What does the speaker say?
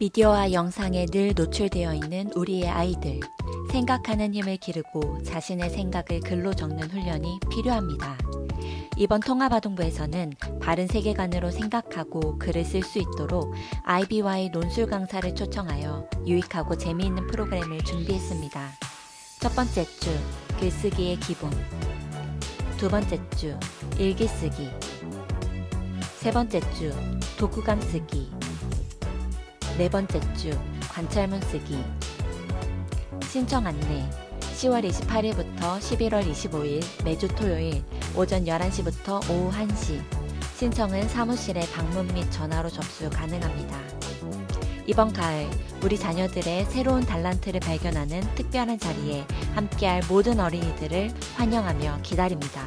미디어와 영상에 늘 노출되어 있는 우리의 아이들. 생각하는 힘을 기르고 자신의 생각을 글로 적는 훈련이 필요합니다. 이번 통합아동부에서는 바른 세계관으로 생각하고 글을 쓸 수 있도록 아이비와의 논술 강사를 초청하여 유익하고 재미있는 프로그램을 준비했습니다. 첫 번째 주, 글쓰기의 기본. 두 번째 주, 일기 쓰기. 세 번째 주, 독후감 쓰기. 네 번째 주 관찰문 쓰기 신청 안내 10월 28일부터 11월 25일 매주 토요일 오전 11시부터 오후 1시 신청은 사무실에 방문 및 전화로 접수 가능합니다. 이번 가을 우리 자녀들의 새로운 달란트를 발견하는 특별한 자리에 함께할 모든 어린이들을 환영하며 기다립니다.